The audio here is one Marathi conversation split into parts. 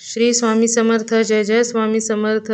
श्री स्वामी समर्थ जय जय स्वामी समर्थ.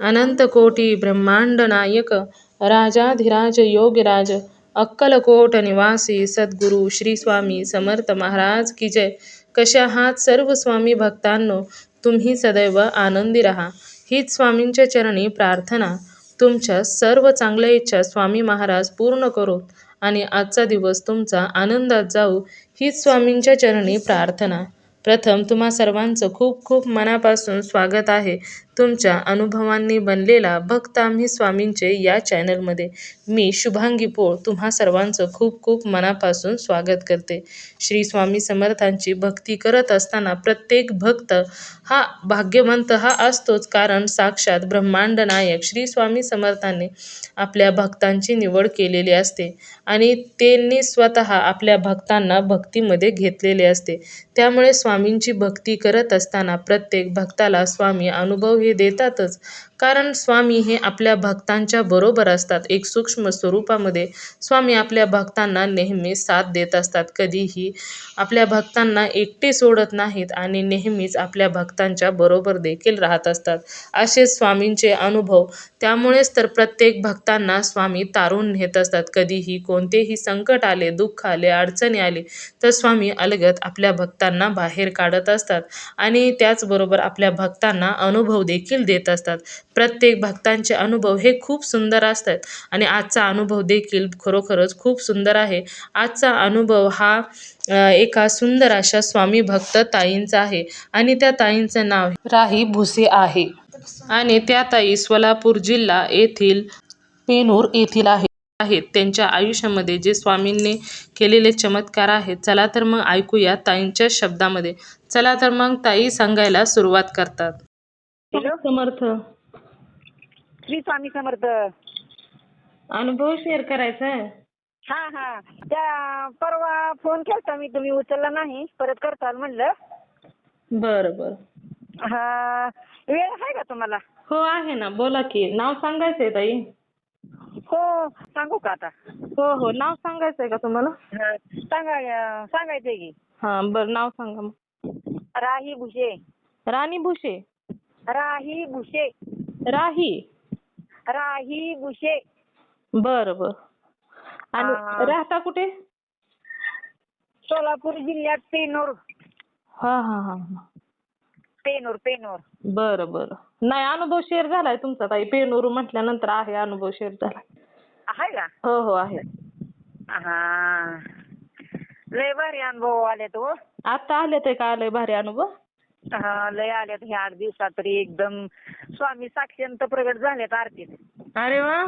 अनंत कोटी ब्रह्मांड नायक राजाधिराज योगराज अक्कलकोट निवासी सद्गुरू श्री स्वामी समर्थ महाराज की जय. कशा आहात सर्व स्वामी भक्तांनो तुम्ही सदैव आनंदी रहा. हीच स्वामींच्या चरणी प्रार्थना. तुमच्या सर्व चांगल्या इच्छा स्वामी महाराज पूर्ण करो आणि आजचा दिवस तुमचा आनंदात जाऊ हीच स्वामींच्या चरणी प्रार्थना. प्रथम तुम्हा सर्वांचं खूप खूप मनापासून स्वागत आहे. तुमच्या अनुभवांनी बनलेला भक्त आम्ही स्वामींचे या चॅनलमध्ये. मी शुभांगी पोळ तुम्हा सर्वांचं खूप खूप मनापासून स्वागत करते. श्री स्वामी समर्थांची भक्ती करत असताना प्रत्येक भक्त हा भाग्यवंत हा असतोच कारण साक्षात ब्रह्मांड नायक श्री स्वामी समर्थांनी आपल्या भक्तांची निवड केलेली असते आणि त्यांनी स्वतः आपल्या भक्तांना भक्तीमध्ये घेतलेले असते. त्यामुळे स्वामींची भक्ती करत असताना प्रत्येक भक्ताला स्वामी अनुभव हे देतातच. कारण स्वामी हे आपल्या भक्तांच्या बरोबर असतात. एक सूक्ष्म स्वरूपामध्ये स्वामी आपल्या भक्तांना नेहमी साथ देत असतात. कधीही आपल्या भक्तांना एकटे सोडत नाहीत आणि नेहमीच आपल्या भक्तांच्या बरोबर देखील राहत असतात. असे स्वामींचे अनुभव. त्यामुळेच तर प्रत्येक भक्तांना स्वामी तारून नेत असतात. कधीही कोणतेही संकट आले दुःख आले अडचणी आले तर स्वामी अलगत आपल्या भक्तांना बाहेर काढत असतात. आणि त्याचबरोबर आपल्या भक्तांना अनुभव देखील देत असतात. प्रत्येक भक्तांचे अनुभव हे खूप सुंदर असतात आणि आजचा अनुभव देखील खरोखरच खूप सुंदर आहे. आजचा अनुभव हा एका सुंदर अशा स्वामी भक्त ताईंचा आहे आणि त्या ताईंचं नाव राही भुसे आहे आणि त्या ताई सोलापूर जिल्हा येथील पेनूर येथील आहे. आहेत. त्यांच्या आयुष्यामध्ये जे स्वामींनी केलेले चमत्कार आहेत चला तर मग ऐकूया ताईंच्या शब्दामध्ये. चला तर मग ताई सांगायला सुरुवात करतात. समर्थ. श्री स्वामी समर्थ. अनुभव शेअर करायचा आहे. हा हा. त्या परवा फोन केलता मी तुम्ही उचलला नाही परत करताल म्हणलं. बरं बरं. हा वेळ आहे का तुम्हाला? हो आहे ना. बोला की नाव सांगायचंय ताई? हो सांगू का आता? हो हो. नाव सांगायचंय का तुम्हाला? हा, सांगा सांगायचंय की. हा बरं. नाव सांगा मग. राही भुसे. राणी भुसे. राही भुसे राही. राही भुसे बरं बरं. हा. आणि राहता कुठे? सोलापूर जिल्ह्यात पेनोर. हा हा हा हा. पेनोर पेनोर. बरं बरं. नाही अनुभव शेअर झालाय तुमचा ताई. पेनूर म्हटल्यानंतर आहे अनुभव शेअर झालाय आहे का? हो हो आहे. हा. लय भारी अनुभव आले तो आता आले ते का? आलंय भारी अनुभव? हा, लय आल्यात ह्या आठ दिवसात तरी एकदम स्वामी साक्षांत प्रगट झालेत आरतीत. अरे वा.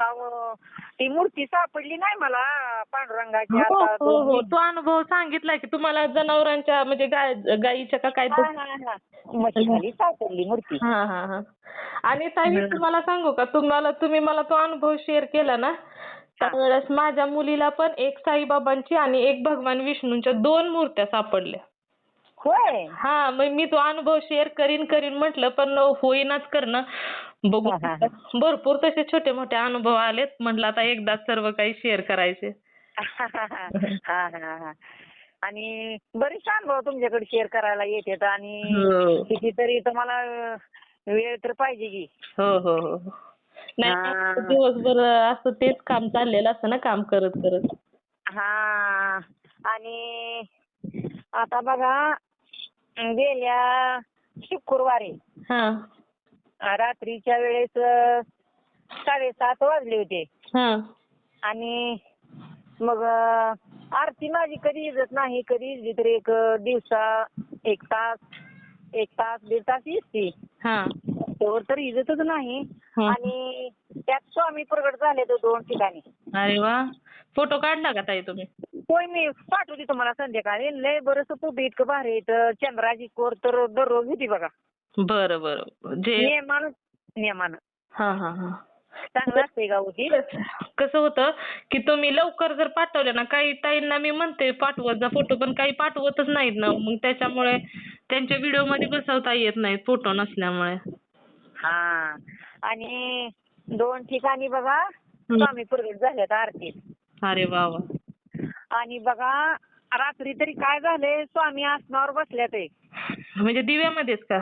अहो, ती मूर्ती सापडली नाही मला पांडुरंगाची हो आता हो हो. तो अनुभव सांगितलाय की तुम्हाला जनावरांच्या म्हणजे गाय गाईच्या का काय हा, हा, हा. सापडली मूर्ती. हा हा हा. आणि ताई हम्म. तुम्हाला सांगू का? तुम्हाला तुम्ही मला तो अनुभव शेअर केला ना? त्यावेळेस माझ्या मुलीला पण एक साईबाबांची आणि एक भगवान विष्णूंच्या दोन मूर्त्या सापडल्या. होय. हा मग मी तो अनुभव शेअर करीन करीन म्हटलं पण होईनाच करणं. बघू हा, हा, भरपूर तसे छोटे मोठे अनुभव आलेत. म्हटलं आता एकदाच सर्व काही शेअर करायचे. हा हा हा. आणि बरेचसे अनुभव तुमच्याकडे शेअर करायला येतात आणि हो. कितीतरी तुम्हाला वेळ तर पाहिजे की. हो हो हो. हो. नाही. दिवसभर असं तेच काम चाललेलं असतं ना काम करत करत. हा. आणि आता बघा गेल्या शुक्रवारी हा. रात्रीच्या वेळेस साडेसात वाजले होते. हा. आणि मग आरती माझी कधी इजत नाही कधी इजली तर एक दिवसा एक तास एक तास दीड तास येते हा. तेवढं तर इजतच नाही. आणि त्यात स्वामी प्रगट झाले तो दोन ठिकाणी. अरे वा. फोटो काढला का ताई तुम्ही? होय मी पाठवते तुम्हाला संध्याकाळी. लय बरंच फोटो इतकं भारी आहे चंद्राची कोर तर दररोज होती बघा. बरं बरं. जे नियमानं नियमानं हा हा हा. चांगलं असते का होती कसं होतं की तुम्ही लवकर जर पाठवले ना काही ताईंना मी म्हणते पाठवत जा फोटो पण काही पाठवतच नाहीत ना. मग त्याच्यामुळे त्यांच्या व्हिडिओमध्ये बसवता येत नाहीत फोटो नसल्यामुळे. हा. आणि दोन ठिकाणी बघा स्वामी प्रगट झाल्यात आरतीत अरे वा वा. आणि बघा रात्री तरी काय झालंय स्वामी आसनावर बसल्यात आहे म्हणजे दिव्यामध्येच का?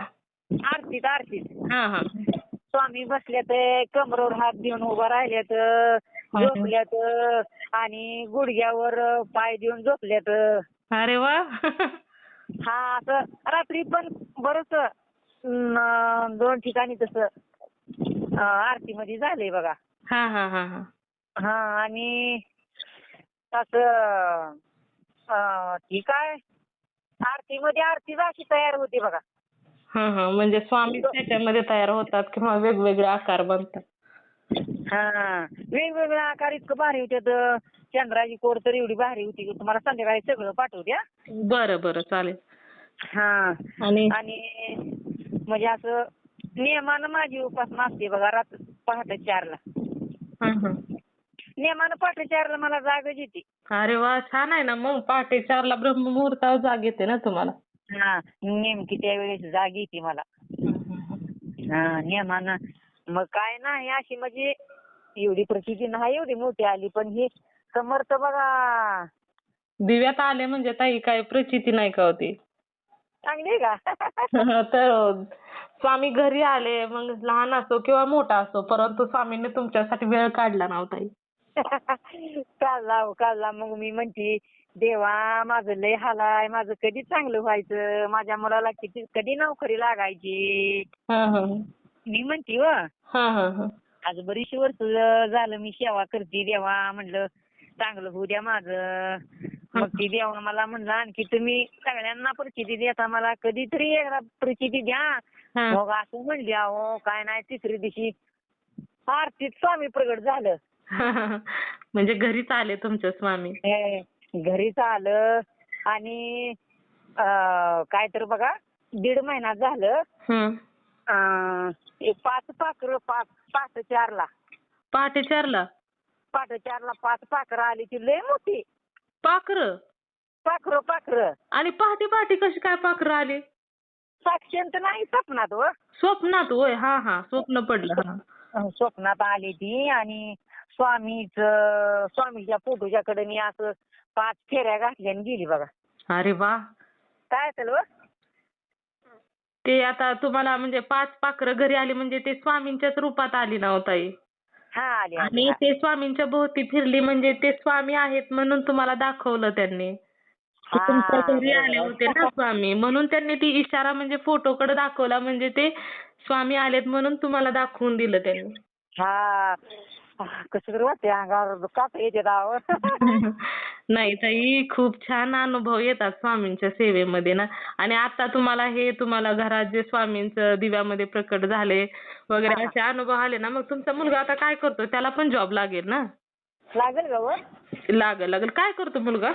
आरतीत आरतीत. हा हा. स्वामी बसल्यात कमरेवर हात देऊन उभा राहिल्यात झोपल्यात आणि गुडघ्यावर पाय देऊन झोपल्यात. अरे वा. हा असं रात्री पण बरच दोन ठिकाणी तसं आरती मध्ये झालंय बघा. हा हा हा हा. हा आणि असं अं, ठीक आहे. आरतीमध्ये आरती अशी तयार होते बघा. हा हा म्हणजे स्वामी त्याच्यामध्ये तयार होतात किंवा वेगवेगळे आकार बनतात. हा वेगवेगळ्या आकार इतकं भारी होत्यात चंद्राची कोर तर एवढी भारी होती की तुम्हाला संध्याकाळी सगळं पाठवत्या बरं बरं चालेल. हा आणि? आणि म्हणजे असं नियमानं माझी उपासना असते बघा रात पहाटे चारला. हा हा. नियमानं पहाटे चारला मला जागच येते. अरे वा छान आहे ना मग. पहाटे चारला ब्रह्ममुहूर्तावर जाग येते ना तुम्हाला. हा नेमकी त्यावेळेस जाग येते मला. हा नियमानं मग काय नाही अशी म्हणजे एवढी प्रचिती नाही एवढी मोठी आली पण ही समर्थ बघा. दिव्यात आले म्हणजे ताई काय प्रचिती नाही का होती? चांगली आहे का? तर स्वामी घरी आले मग लहान असो किंवा मोठा असो परंतु स्वामींनी तुमच्यासाठी वेळ काढला नव्हता काढला हो, काढला मग मी म्हणते देवा माझं लय हाल आहे माझं कधी चांगलं व्हायचं? माझ्या मुलाला किती कधी नोकरी लागायची? हा हा. मी म्हणते व हा हा हा. आज बरीचशी वर्ष झालं मी सेवा करते देवा. म्हणलं चांगलं होऊ द्या माझं. मग ती देवा मला म्हणलं आणखी तुम्ही सगळ्यांना प्रचिती देता मला. कधीतरी एकदा प्रचिती द्या. हा. मग असं म्हणली अहो काय नाही. तिसरी दिवशी आरतीत स्वामी प्रगट झालं. म्हणजे घरीच आले तुमचे स्वामी. घरीच आलं आणि काय तर बघा दीड महिना झालं. पाच पाखरं पाच चारला. पहाटे चारला? पाच चारला पाच पाखरं आली ती लय मोठी. पाखरं? पाखरं पाखरं. आणि पहाटे पहाटे कशी काय पाखरं आली? साक्षांत नाही स्वप्नात व. स्वप्नात होय. हा हा. स्वप्न पडलं हा. स्वप्नात आली ती आणि स्वामीच स्वामीच्या फोटोच्याकडे मी असं पाच फेऱ्या घातल्या आणि गेली बघा. अरे वा. काय असेल व? ते आता तुम्हाला म्हणजे पाच पाखरं घरी आली म्हणजे ते स्वामींच्याच रूपात आली ना हो ताई? हा आली आली आणि ते स्वामींच्या भोवती फिरली म्हणजे ते स्वामी आहेत म्हणून तुम्हाला दाखवलं त्यांनी. की हा, तुमच्या घरी आले. होते ना स्वामी. म्हणून त्यांनी ती इशारा म्हणजे फोटोकडे दाखवला म्हणजे ते स्वामी आलेत म्हणून तुम्हाला दाखवून दिलं त्यांनी. हा. कसं तरी वाटते अंगावर येते राव नाही ताई खूप छान अनुभव येतात स्वामींच्या सेवेमध्ये ना. आणि आता तुम्हाला हे तुम्हाला घरात जे स्वामींचं दिव्यामध्ये प्रकट झाले वगैरे असे अनुभव आले ना मग तुमचा मुलगा आता काय करतो? त्याला पण जॉब लागेल ना? लागेल का व लागेल लागेल. काय करतो मुलगा?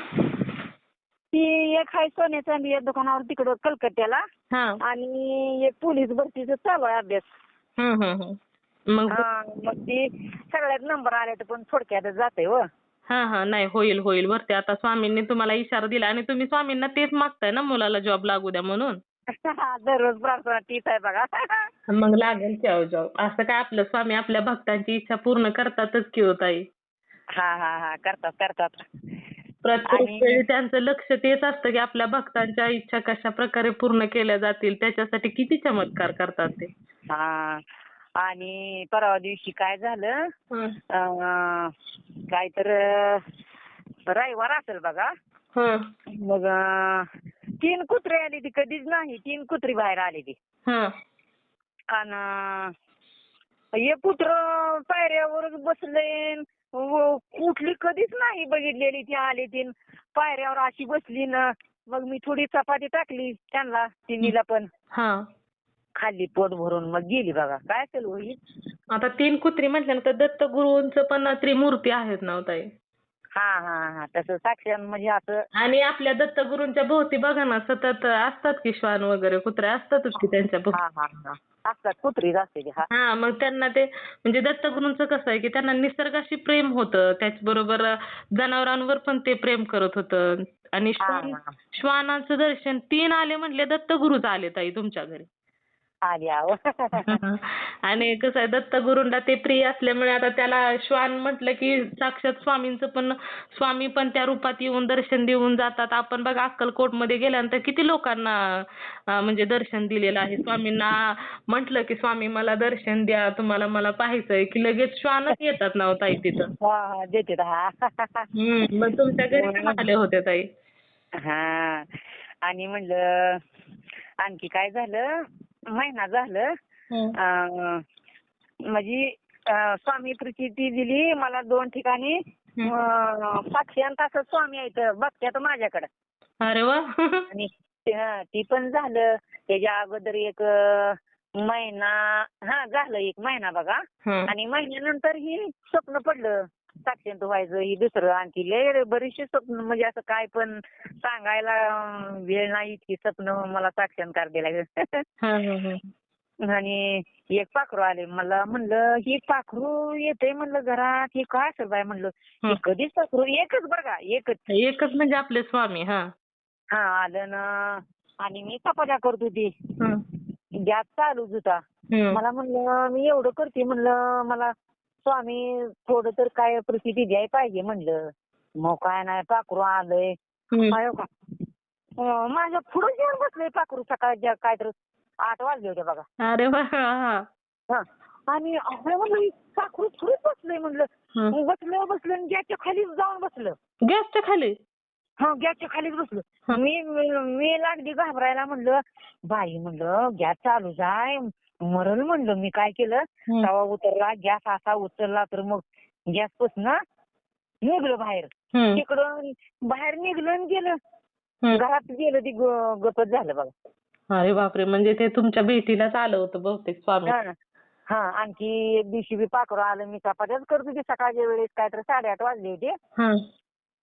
ती एक आहे सोन्या चांदी या दुकानावर तिकडं कलकत्त्याला. हा. आणि एक पोलीस भरतीचं चालू आहे अभ्यास. हम्म हम्म हम्म. मग हा, मग ती सगळ्यात नंबर आले तर पण थोडक्यात जाते व हा हा नाही होईल होईल. वरती आता स्वामींनी तुम्हाला इशारा दिला आणि तुम्ही स्वामींना तेच मागताय ना मुलाला जॉब लागू द्या म्हणून? दररोज प्रार्थना तीच आहे बघा. मग लागेल की अहो जॉब असं काय आपलं स्वामी आपल्या भक्तांची इच्छा पूर्ण करतातच की हो ताई. हा हा हा करतात करतात. प्रत्येक आणि- वेळी त्यांचं लक्ष तेच असतं की आपल्या भक्तांच्या इच्छा कशा प्रकारे पूर्ण केल्या जातील त्याच्यासाठी किती चमत्कार करतात ते. हा आणि परवा दिवशी काय झालं? हं. अं, काय तर रविवार असेल बघा. हं. मग अं, तीन कुत्री आली ती कधीच नाही. तीन कुत्री बाहेर आली ती. हं. आणि एक कुत्र पायऱ्यावरच बसले. कुठली कधीच नाही बघितलेली ती आली ती. पायऱ्यावर अशी बसली ना मग मी थोडी चपाती टाकली त्यांना तिन्हीला पण. हा. खाल्ली पोट भरून मग गेली बघा. काय असेल होई आता तीन कुत्री म्हटल्यानंतर दत्त गुरुंचं पण त्रिमूर्ती आहेत ना हो ताई? हा हा हा. तसं साक्षात म्हणजे असं आणि आपल्या दत्तगुरूंच्या भोवती बघा ना सतत असतात की श्वान वगैरे कुत्रे असतातच की त्यांच्या भोवती. हा हा हा. असतात कुत्रीच असते ती, हा. हा मग त्यांना ते म्हणजे दत्तगुरूंचं कसं आहे की त्यांना निसर्गाशी प्रेम होतं. त्याचबरोबर जनावरांवर पण ते प्रेम करत होतं. आणि श्वान हा. श्वानाचं दर्शन तीन आले म्हटले दत्तगुरूच आले ताई तुमच्या घरी. आली आहो. आणि कसं आहे दत्तगुरूंना ते प्रिय असल्यामुळे आता त्याला श्वान म्हटलं की साक्षात स्वामींचं पण स्वामी पण त्या रूपात येऊन दर्शन देऊन जातात. आपण बघा अक्कलकोटमध्ये गेल्यानंतर किती लोकांना अं, म्हणजे दर्शन दिलेलं आहे. स्वामींना म्हटलं की स्वामी मला दर्शन द्या. तुम्हाला मला पाहायचंय. की लगेच श्वानच येतात ना हो ताई तिथं. हा हा देते हा. हम्म मग तुमच्या घरी केव्हा आले होते ताई. हा. आणि म्हणलं आणखी काय झालं? महिना झालं. म्हणजे स्वामी प्रचिती दिली मला दोन ठिकाणी. अं, साक्षांत असं स्वामी आहेत बघत्यात माझ्याकडं. अरे वा. आणि ते- हा, ती पण झालं. त्याच्या अगोदर एक महिना हा झालं एक महिना बघा. आणि महिन्यानंतर ही स्वप्न पडलं. साक्षांत व्हायचं ही दुसरं आणखी लय बरीचशी स्वप्न म्हणजे असं काय पण सांगायला वेळ नाही इतकी स्वप्न मला साक्षात्कार दिला. आणि एक पाखरू आले मला म्हणलं ही पाखरू येते म्हणलं घरात हे काय असेल बाय म्हणलं? कधीच पाखरू एकच बरं का एकच. एकच म्हणजे आपले स्वामी हा. हा आलं ना. आणि मी चपात्या करत होती. गॅस चालूच होता. मला म्हणलं मी एवढं करते म्हणलं मला स्वामी थोडं तर काय प्रसिद्धी द्याय पाहिजे म्हणलं. मग काय नाही पाखरू आलंय. अयो का? अं, माझ्या पुढे येऊन बसलंय पाखरू सकाळच्या काय तर आठ वाजले होते बघा. अरे वा हा. हा. आणि अहो म्हणलं हे पाखरू पुढेच बसलंय म्हणलं. हं. मग बसलं बसलं आणि गॅसच्या खालीच जाऊन बसलं. गॅसच्या खाली? हा गॅसच्या खालीच बसलो. हं. मी मी- मी लागली घाबरायला म्हणलं बाई म्हणलं गॅस चालू जाय मरल म्हणलं. मी काय केलं. तवा उतरला गॅस असा उचलला तर मग गॅस पासन निघलं बाहेर. हं. तिकडं बाहेर निघलं आणि गेलं. घरात गेलं ती गपच झालं बघा. अरे बापरे. म्हणजे ते तुमच्या भेटीलाच आलं होतं बहुतेक स्वामी. हा. आणखी एक दिवशी बी पाखरू आलं मी चपात्याच करत होती सकाळच्या वेळेस. काय तर साडेआठ वाजले होते. हं.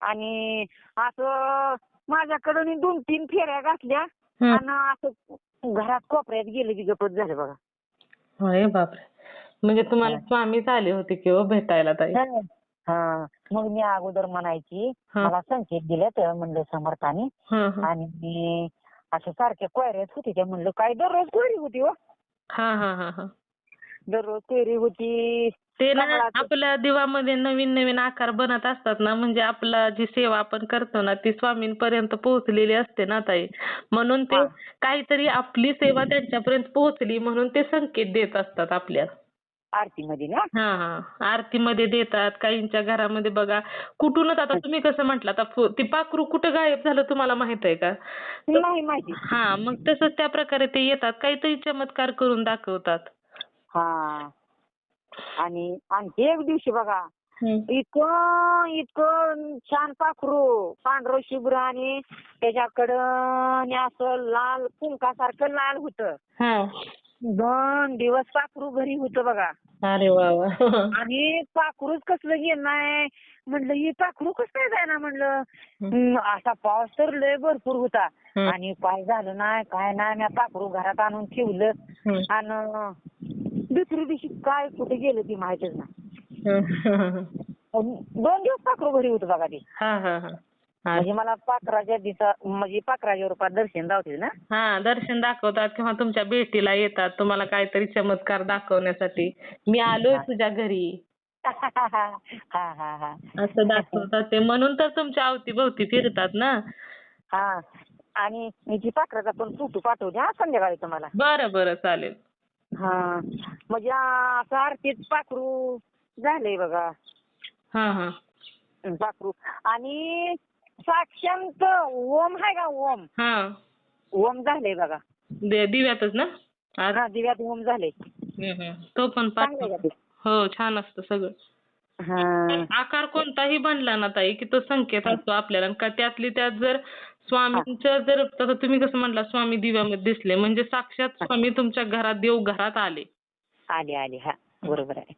आणि असं माझ्याकडून दोन तीन फेऱ्या घातल्या. आणि असं घरात कोपऱ्यात गेलं की गपत झालं बघा. अरे बापरे. म्हणजे तुम्हाला स्वामीच आले होते की हो भेटायला ताई? हा. मग मी अगोदर म्हणायची हा. मला संकेत दिले तर म्हणलं समर्थाने. हं, हं. आणि मी असं सारख्या कोयऱ्यात होती त्या म्हणलं काय दररोज कोयरी होती हो? हा हा हा हा. दररोज कोयरी होती. ते ना आपल्या दिवामध्ये नवीन नवीन आकार बनत असतात ना म्हणजे आपला जी सेवा आपण करतो ना ती स्वामींपर्यंत पोहोचलेली असते ना ताई. म्हणून ते. काहीतरी आपली सेवा त्यांच्यापर्यंत पोहोचली म्हणून ते संकेत देत असतात आपल्या आरतीमध्ये ना? हा हा. आरतीमध्ये देतात काहींच्या घरामध्ये बघा. कुठूनच आता तुम्ही कसं म्हटलं आता ती पाखरू कुठं गायब झालं तुम्हाला माहीत आहे का? नाही माहिती. हा मग तसंच त्या प्रकारे ते येतात काहीतरी चमत्कार करून दाखवतात. हा. आणि आणखी एक दिवशी बघा. इतकं इतकं छान पाखरू पांढरं शुभ्र आणि त्याच्याकडं असं लाल कुंकासारखं लाल होतं. हा. दोन दिवस पाखरू घरी होतं बघा. अरे वा आणि पाखरूच कसलं गेलं नाही. म्हणलं ही पाखरू कसं काय जायना? म्हणलं असा पाऊस तर लय भरपूर होता. आणि काय झालं नाही काय नाही मी पाखरू घरात आणून ठेवलं. आणि दुसऱ्या दिवशी काय कुठे गेलं ती माहितच नाही. दोन दिवस पाखरू घरी होतं बघा ते. हा हा हा. हा. म्हणजे मला पाखराच्या दिवसा म्हणजे पाखराच्या रूपात दर्शन दावते ना? हा दर्शन दाखवतात किंवा तुमच्या भेटीला येतात तुम्हाला काहीतरी चमत्कार दाखवण्यासाठी. मी आलोय तुझ्या घरी. हा हा हा. असं दाखवतात ते. म्हणून तर तुमच्या अवतीभोवती फिरतात ना? हा. आणि मी ती पाखराचा पण फोटो पाठवते हा संध्याकाळी तुम्हाला. बरं बरं चालेल. हा. म्हणजे असं आरतीत पाखरू झालंय बघा. हा हा. पाखरू. आणि साक्षांत ओम आहे का ओम? हा. ओम झालंय बघा. दे- दिव्यातच ना? आज- हा दिव्यात ओम हम्म, हम्म. तो पण का ते? हो छान असतं सगळं. हा. आकार कोणताही बनला ना ताई की तो संकेत असतो आपल्याला. का त्यातली त्यात जर स्वामींचं जर आता तुम्ही कसं म्हटला स्वामी दिव्यामध्ये दिसले म्हणजे साक्षात स्वामी तुमच्या घरात देव घरात आले. आले आले हा. बरोबर आहे.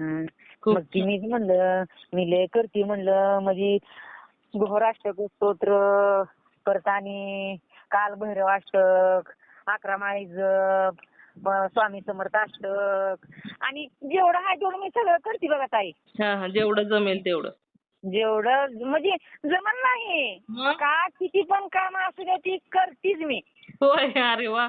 हं. मग ती मीच म्हणलं मी लय करते म्हणलं म्हणजे घोराष्टक स्तोत्र परत आणि काल भैरव अष्टक अकरा माळी जप स्वामी समर्थ अष्टक आणि जेवढं आहे तेवढं मी सगळं करते बघा ताई. हा हा जेवढं जमेल तेवढं. जेवढं म्हणजे जमन नाही. मग? का किती पण काम असू द्या ती करतीच मी. होय अरे वा.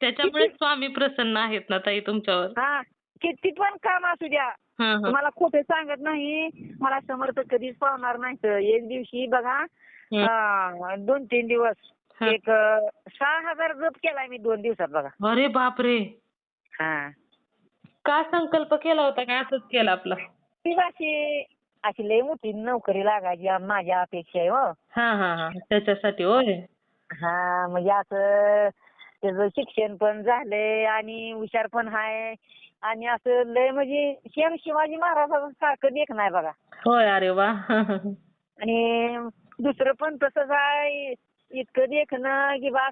त्याच्यामुळे स्वामी प्रसन्न आहेत ना ताई तुमच्यावर? हा किती पण काम असू द्या. हा हा. तुम्हाला खोटे सांगत नाही. मला समर्थ कधीच पावणार नाही एक दिवशी बघा अं, दोन तीन दिवस. हा. एक अं, सहा हजार जप केलाय मी दोन दिवसात बघा. अरे बापरे. हा. का संकल्प केला होता? का असंच केला आपला? ती अशी लय मोठी नोकरी लागायची आ- माझ्या अपेक्षा आहे हो. हा हा हा. त्याच्यासाठी होय. हा म्हणजे असं त्याचं शिक्षण पण झालंय आणि हुशार पण आहे आणि असं लय म्हणजे शेम शिवाजी महाराजांचं सारखं देख नाही बघा. होय अरे वा. आणि दुसरं पण तसंच आहे. इतकं देखणं की बा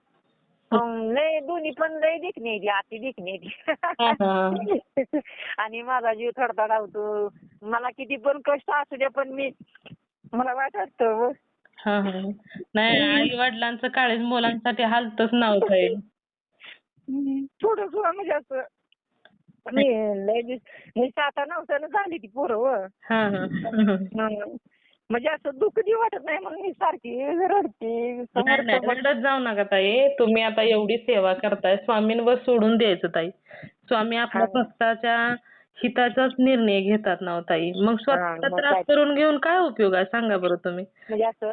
लय दोन्ही पण लय देखणी आहे ती अति देखणी आहे ती आणि माझा जीव थडथडा होतो. मला किती पण कष्ट असू द्या पण मी मला वाटत हो. नाही आई वडिलांचं काळीज मुलांसाठी हालतच नाव ताई थोडं थोडं म्हणजे असं. लय मी सात नवसानं झाली ती पोरं हो. हा हा. हं. म्हणजे असं दुःख देऊ वाटत नाही म्हणून मी सारखी रडते नाही नाही रडत जाऊ नका ताई. तुम्ही आता एवढी सेवा करताय स्वामींवर सोडून द्यायचं ताई. स्वामी आपल्या. भक्ताच्या हिताचाच निर्णय घेतात ना हो ताई. मग स्वतः मग त्रास काय? करून घेऊन काय उपयोग आहे? सांगा बरं तुम्ही. म्हणजे असं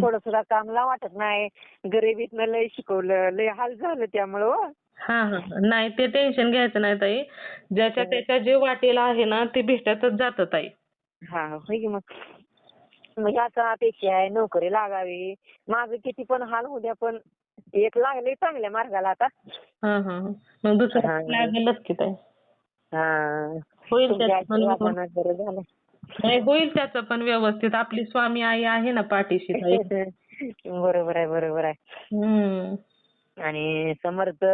थोडं सुद्धा कामला वाटत नाही. गरिबीतनं लय शिकवलं लय हाल झालं त्यामुळं हो. हा हा नाही ते टेन्शन घ्यायचं नाही ताई. ज्याच्या त्याच्या जे वाटेला आहे ना ते भेटतच जातं ताई. हा होय की मग. म्हणजे असं अपेक्षा आहे नोकरी लागावी. माझं किती पण हाल होऊ द्या पण एक लागले चांगल्या मार्गाला आता. हा हा हा. मग दुसरं. लागेलच की ताई? हा. होईल होईल त्याचं पण व्यवस्थित. आपली स्वामी आई आहे ना पाठीशी बरोबर आहे बरोबर आहे. आणि समर्थ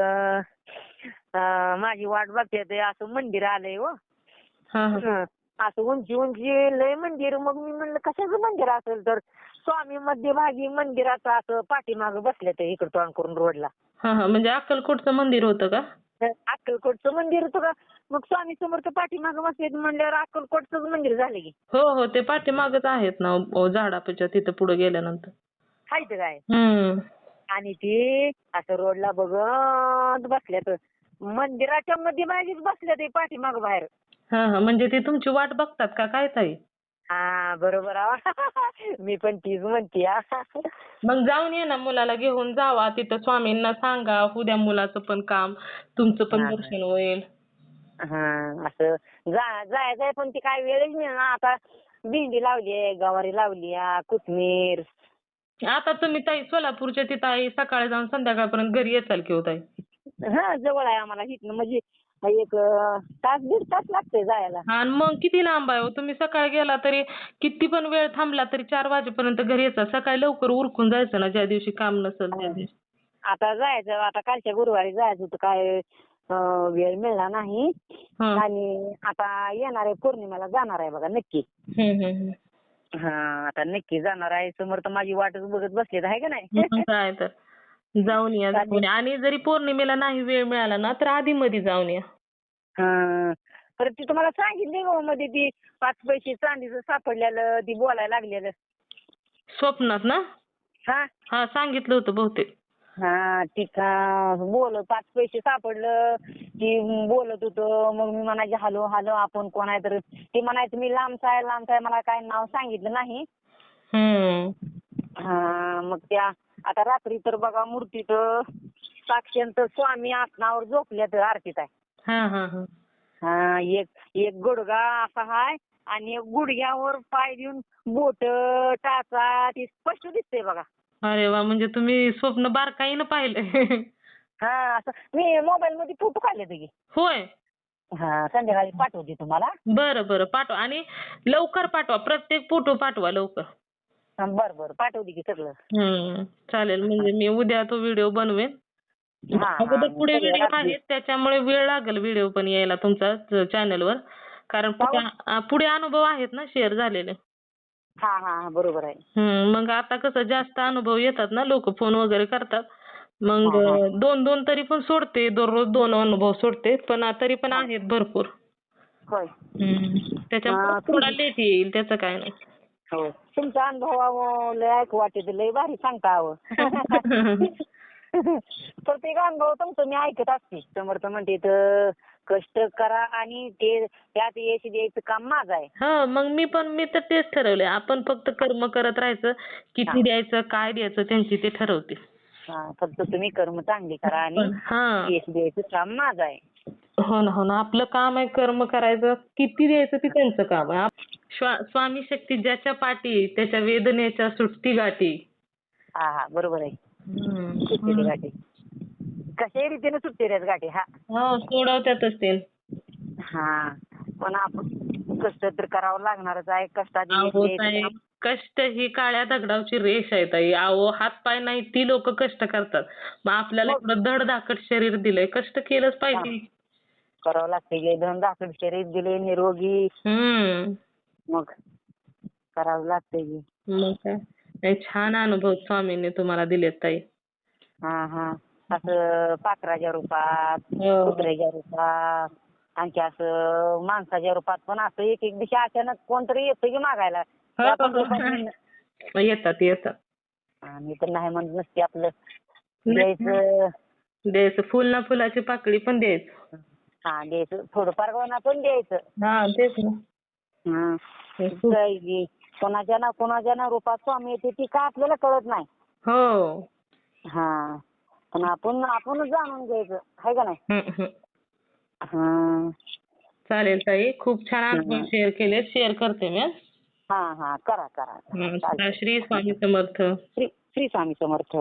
माझी वाट बघते असं मंदिर आलंय हं. असं उंची उंची लय मंदिर. मग मी म्हणलं कशाचं मंदिर असेल तर? स्वामी मध्यभागी मंदिराचं असं पाठीमागं बसले ते इकडं तोंड करून रोडला. हा हा. म्हणजे अक्कलकोटचं मंदिर होतं का? तर अक्कलकोटचं मंदिर होतं का? मग स्वामी समर्थ पाठीमागं बसले म्हणल्यावर अक्कलकोटचं मंदिर झालं की. हो हो. ते पाठीमागच आहेत ना ओ, झाडापाच्या तिथं पुढे गेल्यानंतर. खायचं काय? हम्म. आणि ती असं रोडला बघत बसल्यात. मंदिराच्या मध्ये मागेच बसल्या ते पाठीमाग बाहेर. हा हा. म्हणजे ते तुमची वाट बघतात का? काय ताई हा बरोबर. आहे. मी पण तीच म्हणते. मग जाऊन ये ना मुलाला घेऊन जावा. तिथं स्वामींना सांगा उद्या मुलाचं पण काम तुमचं पण हा. दर्शन होईल. हा असं. जा जायचंय पण ती काय वेळच नाही ना. आता भेंडी लावली आहे गवारी लावली आहे कोथमीर आता तुम्ही ताई सोलापूरच्या तिथं आहे सकाळी जाऊन संध्याकाळपर्यंत घरी येचाल की हो ताई? हा जवळ आहे आम्हाला. हिथनं म्हणजे एक तास दीड तास लागतंय जायला. हा आणि मग किती लांब आहे हो? तुम्ही सकाळी गेला तरी किती पण वेळ थांबला तरी चार वाजेपर्यंत घरी यायचा सकाळी लवकर उरकून जायचं ना ज्या दिवशी काम नसेल त्या दिवशी. आता जायचं आता कालच्या गुरुवारी जायचं होतं. काय अं, वेळ मिळाला नाही. हा. आणि आता येणार आहे पौर्णिमेला जाणार आहे बघा नक्की. हम्म, हम्म, हम्म. हा आता नक्की जाणार आहे. समोर तर माझी वाटच बघत बसलेत आहे का नाही? मग काय तर. जाऊन या जाऊन या. आणि जरी पौर्णिमेला नाही वेळ मिळाला ना तर आधी मध्ये जाऊन या. हा. परत ती तुम्हाला सांगितले का हो मध्ये ती पाच पैसे चांदीचं सापडलेलं ती बोलायला लागलेलं. स्वप्नात ना? हा. हा सांगितलं होतं बहुतेक. हा ती का बोल पाच पैसे सापडलं ती बोलत होतं. मग मी म्हणायचे हॅलो हॅलो आपण कोण आहे? तर ती म्हणायचं मी लांबचा आहे लांबचा आहे मला काय नाव सांगितलं नाही. हम्म. हा मग त्या आता रात्री तर बघा मूर्तीत साक्षांत स्वामी आसनावर झोपल्यात आरतीत आहे. हा हा हा. हा एक एक गुडगा असा हाय आणि एक गुडघ्यावर पाय देऊन बोट टाचा ती स्पष्ट दिसते बघा. अरे वा म्हणजे तुम्ही स्वप्न बारकाईनं पाहिलंय. हा असं मी मोबाईल मध्ये फोटो काढले की. होय. हा संध्याकाळी पाठवते तुम्हाला. बरं बरं पाठवा. आणि लवकर पाठवा प्रत्येक फोटो पाठवा लवकर. बरं बरं पाठवते की सगळं. हम्म चालेल म्हणजे मी उद्या तो व्हिडिओ बनवेन. हा, हा. अगोदर पुढे व्हिडिओ. आहेत त्याच्यामुळे वेळ लागेल व्हिडिओ पण यायला तुमचा चॅनलवर. कारण पुढे आ- पुढे अनुभव आहेत ना शेअर झालेले. हा हा हा, बरोबर आहे. हम्म मग आता कसं जास्त अनुभव येतात ना लोक फोन वगैरे करतात. मग हा, हा. दोन दोन तरी पण सोडते दररोज दोन अनुभव सोडते पण तरी पण आहेत भरपूर. होय. हम्म. त्याच्यामुळे हा, थोडा लेट येईल त्याचं काय नाही. हो. तुमचा अनुभव लय ऐकू वाटते लय भारी सांगता अहो. प्रत्येक अनुभव तुमचं मी ऐकत असते. समर्थ म्हणते तर कष्ट करा आणि ते त्यात यश द्यायचं काम माझं आहे. हो मग मी पण मी तर तेच ठरवलंय. आपण फक्त कर्म करत राहायचं. किती द्यायचं काय द्यायचं त्यांची ते ठरवते. हा, फक्त तुम्ही कर्म चांगली करा आणि हा. यश द्यायचं काम माझं आहे. हो ना हो ना. आपलं काम आहे कर्म करायचं. किती द्यायचं ते त्यांचं काम आहे. स्वामी शक्ती ज्याच्या पाठी त्याच्या वेदनेच्या सुटती गाठी हा हा. बरोबर आहे. सुटते गाठी. कशाही रीतीने सुटते गाठी हा? हो सोडवत्यातच ते. हा. पण आपण कष्ट तर करावं लागणारच आहे. कष्टाची अहो ताई. कष्ट ही काळ्या दगडावची रेष आहे ताई. अहो हात पाय नाही ती लोक कष्ट करतात. मग आपल्याला मग- एवढं धडधाकट शरीर दिलंय. कष्ट केलंच पाहिजे. करावं लागते धन दाखल शरीर दिले निरोगी. हम्म. मग करावं लागते की. मग काय? नाही छान अनुभव स्वामींनी तुम्हाला दिलेत ताई. हा हा. असं पाखराच्या रूपात हो. कुत्र्याच्या रूपात आणखी असं माणसाच्या रूपात पण असं एक एक दिवशी अचानक कोणतरी येतं की मागायला. हो, आपण हो. येतात येतात. आणि तर नाही म्हणत नसते आपलं द्यायचं. द्यायचं. फुल ना फुलाची पाकळी पण द्यायचं. हा द्यायचं. थोडंफार गवना पण द्यायचं. हा तेच ना. हा. काय कोणाच्या ना कोणाच्या ना रूपात स्वामी येते ती काय आपल्याला कळत नाही. हो. हा. पण आपण आपणच जाणून घ्यायचं. आहे का नाही? हम्म, हम्म. हा. चालेल ताई. खूप छान अनुभव. शेअर केले शेअर करते मी हं. हा हा. करा करा. हं. श्री स्वामी समर्थ. श्री श्री स्वामी समर्थ.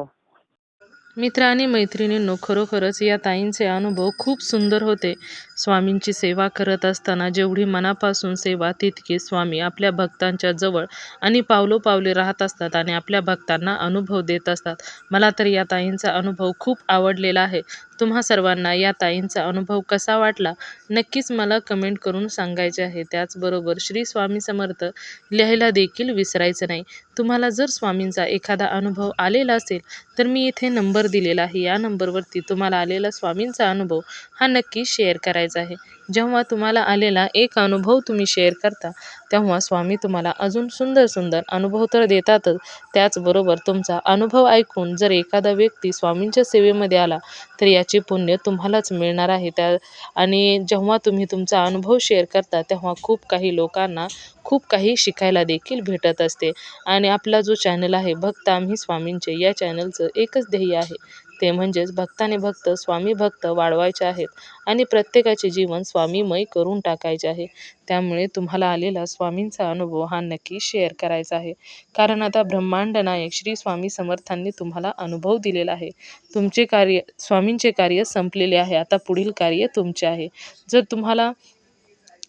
मित्र आणि मैत्रिणींनो खरोखरच या ताईंचे अनुभव खूप सुंदर होते. स्वामींची सेवा करत असताना जेवढी मनापासून सेवा तितकी स्वामी आपल्या भक्तांच्या जवळ आणि पावलोपावले राहत असतात आणि आपल्या भक्तांना अनुभव देत असतात. मला तर या ताईंचा अनुभव खूप आवडलेला आहे. तुम्हा सर्वांना या ताईंचा अनुभव कसा वाटला? नक्कीच मला कमेंट करून सांगायचे आहे. त्याचबरोबर श्री स्वामी समर्थ लिहायला देखील विसरायचं नाही. तुम्हाला जर स्वामींचा एखादा अनुभव आलेला असेल तर मी इथे नंबर दिलेला आहे. या नंबरवरती तुम्हाला आलेला स्वामींचा अनुभव हा नक्की शेअर करायचा करायचं आहे. जेव्हा तुम्हाला आलेला एक अनुभव तुम्ही शेअर करता तेव्हा स्वामी तुम्हाला अजून सुंदर सुंदर अनुभव तर देतातच. त्याचबरोबर तुमचा अनुभव ऐकून जर एखादा व्यक्ती स्वामींच्या सेवेमध्ये आला तर याचे पुण्य तुम्हालाच मिळणार आहे. त्या आणि जेव्हा तुम्ही तुमचा अनुभव शेअर करता तेव्हा खूप काही लोकांना खूप काही शिकायला देखील भेटत असते. आणि आपला जो चॅनल आहे भक्त आम्ही स्वामींचे या चॅनलचं एकच ध्येय आहे. ते म्हणजेच भक्ताने भक्त स्वामी भक्त वाढवायचे आहेत आणि प्रत्येकाचे जीवन स्वामीमय करून टाकायचे आहे. त्यामुळे तुम्हाला आलेला स्वामींचा अनुभव हा नक्की शेअर करायचा आहे. कारण आता ब्रह्मांड नायक श्री स्वामी समर्थांनी तुम्हाला अनुभव दिलेला आहे. तुमचे कार्य स्वामींचे कार्य संपलेले आहे. आता पुढील कार्य तुमचे आहे. जर तुम्हाला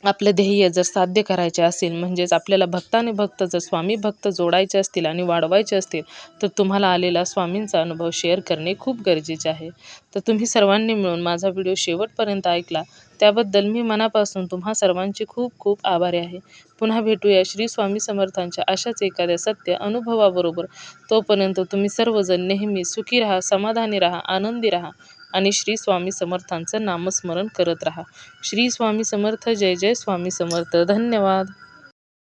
आपलं ध्येय जर साध्य करायचे असेल म्हणजेच आपल्याला भक्ताने भक्त जर स्वामी भक्त जोडायचे असतील आणि वाढवायचे असतील तर तुम्हाला आलेला स्वामींचा अनुभव शेअर करणे खूप गरजेचे आहे. तर तुम्ही सर्वांनी मिळून माझा व्हिडिओ शेवटपर्यंत ऐकला. त्याबद्दल मी मनापासून तुम्हा सर्वांचे खूप खूप आभारी आहे. पुन्हा भेटूया श्री स्वामी समर्थांच्या अशाच एखाद्या सत्य अनुभवाबरोबर. तोपर्यंत तुम्ही सर्वजण नेहमी सुखी राहा समाधानी राहा आनंदी राहा. आणि श्री स्वामी समर्थांचं नामस्मरण करत राहा. श्री स्वामी समर्थ जय जय स्वामी समर्थ. धन्यवाद.